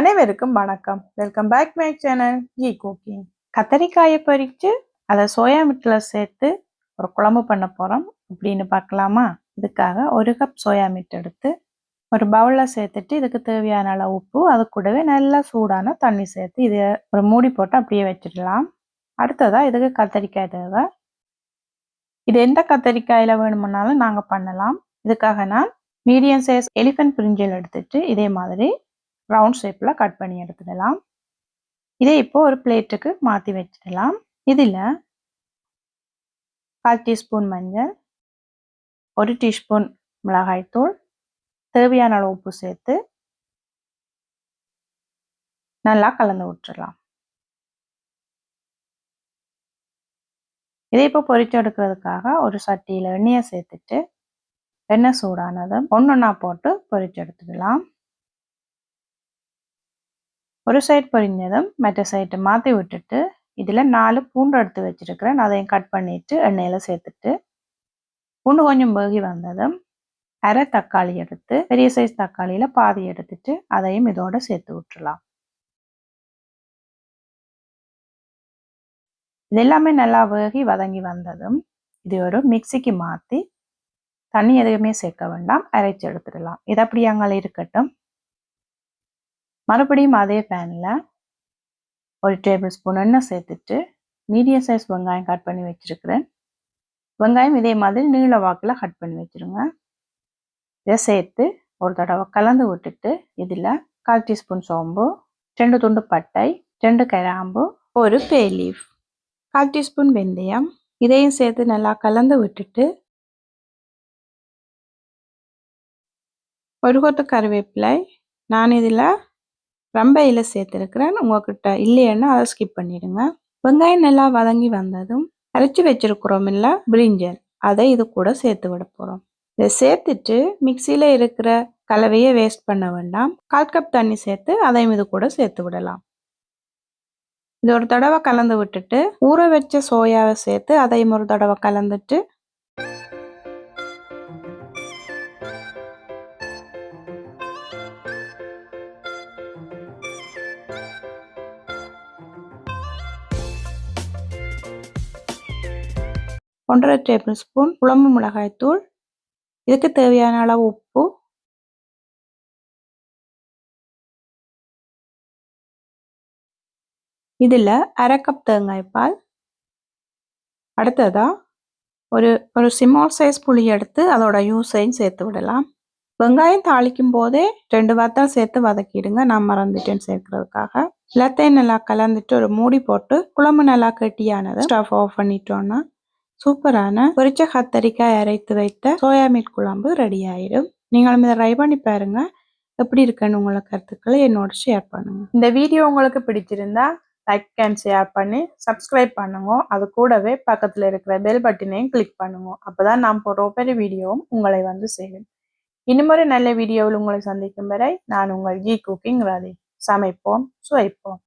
அனைவருக்கும் வணக்கம். Welcome back my channel G cooking கத்தரிக்காயை பறித்து அதை சோயா மீட்டில் சேர்த்து ஒரு குழம்பு பண்ண போகிறோம் அப்படின்னு பார்க்கலாமா? இதுக்காக ஒரு கப் சோயா மீட் எடுத்து ஒரு பவுலில் சேர்த்துட்டு இதுக்கு தேவையான அளவு உப்பு அது கூடவே நல்லா சூடான தண்ணி சேர்த்து இதை ஒரு மூடி போட்டு அப்படியே வச்சிடலாம். அடுத்ததாக இதுக்கு கத்தரிக்காய் தேவை. இது எந்த கத்தரிக்காயில் வேணுமுன்னாலும் நாங்கள் பண்ணலாம். இதுக்காக நான் மீடியம் சைஸ் எலிஃபென்ட் பிரிஞ்சல் எடுத்துட்டு இதே மாதிரி ரவுண்ட் ஷேப்பில் கட் பண்ணி எடுத்துடலாம். இதை இப்போ ஒரு பிளேட்டுக்கு மாற்றி வச்சிடலாம். இதில் கால் டீஸ்பூன் மஞ்சள் ஒரு டீஸ்பூன் மிளகாய்த்தூள் தேவையான அளவு உப்பு சேர்த்து நல்லா கலந்து விட்டுடலாம். இதை இப்போ பொறிச்சு எடுக்கிறதுக்காக ஒரு சட்டியில் எண்ணெயை சேர்த்துட்டு எண்ணெய் சூடானதும் ஒன்றா போட்டு பொறிச்சு எடுத்துக்கலாம் ஒரு சைடு பொரிஞ்சதும் மற்ற சைட்டை மாற்றி விட்டுட்டு இதில் நாலு பூண்டு எடுத்து வச்சுருக்கிறேன். அதையும் கட் பண்ணிவிட்டு எண்ணெயில் சேர்த்துட்டு பூண்டு கொஞ்சம் வேகி வந்ததும் அரை தக்காளி எடுத்து பெரிய சைஸ் தக்காளியில் பாதி எடுத்துட்டு அதையும் இதோடு சேர்த்து விட்டுலாம் இது எல்லாமே நல்லா வேகி வதங்கி வந்ததும் இது ஒரு மிக்சிக்கு மாற்றி தண்ணி எதுவுமே சேர்க்க வேண்டாம். அரைச்சி எடுத்துடலாம். இது அப்படி இருக்கட்டும். மறுபடியும் அதே பேனில் ஒரு டேபிள் ஸ்பூன் எண்ணெய் சேர்த்துட்டு மீடியம் சைஸ் வெங்காயம் கட் பண்ணி வச்சுருக்கிறேன். வெங்காயம் இதே மாதிரி நீள வாக்கில் கட் பண்ணி வச்சுருங்க. இதை சேர்த்து ஒரு தடவை கலந்து விட்டுட்டு இதில் கால் டீஸ்பூன் சோம்பு ரெண்டு துண்டு பட்டை ரெண்டு கிராம்பு ஒரு பே லீஃப் கால் டீஸ்பூன் வெந்தயம் இதையும் சேர்த்து நல்லா கலந்து விட்டுட்டு ஒரு கொத்து கருவேப்பிலை நான் இதில் ரம்பையில் சேர்த்துருக்குறேன். உங்ககிட்ட இல்லையன்னா அதை ஸ்கிப் பண்ணிடுங்க. வெங்காயம் நல்லா வதங்கி வந்ததும் அரைச்சி வச்சிருக்கிறோம் இல்லை பிரிஞ்சல் அதை இது கூட சேர்த்து விட போகிறோம் இதை சேர்த்துட்டு மிக்சியில் இருக்கிற கலவையை வேஸ்ட் பண்ண வேண்டாம். கால் கப் தண்ணி சேர்த்து அதையும் இது கூட சேர்த்து விடலாம். இது ஒரு தடவை கலந்து விட்டுட்டு ஊற வச்ச சோயாவை சேர்த்து அதையும் ஒரு தடவை கலந்துட்டு ஒன்றரை டேபிள் ஸ்பூன் குழம்பு மிளகாய்த்தூள் இதுக்கு தேவையான அளவு உப்பு. இதில் அரை கப் தேங்காய் பால். அடுத்ததாக ஒரு ஒரு சிமால் சைஸ் புளி எடுத்து அதோட யூஸையும் சேர்த்து விடலாம். வெங்காயம் தாளிக்கும் போதே ரெண்டு வார்த்தா சேர்த்து வதக்கிடுங்க. நான் மறந்துட்டேன் சேர்க்கறதுக்காக. எல்லாத்தையும் நல்லா கலந்துட்டு ஒரு மூடி போட்டு குழம்பு நல்லா கெட்டியானது ஸ்டவ் ஆஃப் பண்ணிட்டோன்னா சூப்பரான பொரிச்ச கத்தரிக்காய் அரைத்து வைத்த சோயா மீட் குழம்பு ரெடி ஆயிடும் நீங்களும் இதை ட்ரை பண்ணி பாருங்க. எப்படி இருக்குன்னு உங்களை கருத்துக்களை என்னோட ஷேர் பண்ணுங்க. இந்த வீடியோ உங்களுக்கு பிடிச்சிருந்தா லைக் அண்ட் ஷேர் பண்ணி சப்ஸ்கிரைப் பண்ணுங்க. அது கூடவே பக்கத்தில் இருக்கிற பெல் பட்டினையும் கிளிக் பண்ணுங்க. அப்போதான் நான் போடுற ஒவ்வொரு வீடியோவும் உங்களை வந்து சேரும். இனிமொரு நல்ல வீடியோவில் உங்களை சந்திக்கும் வரை நான் உங்கள் ஜி குக்கிங் ராதி சமைப்போம் சுவைப்போம்.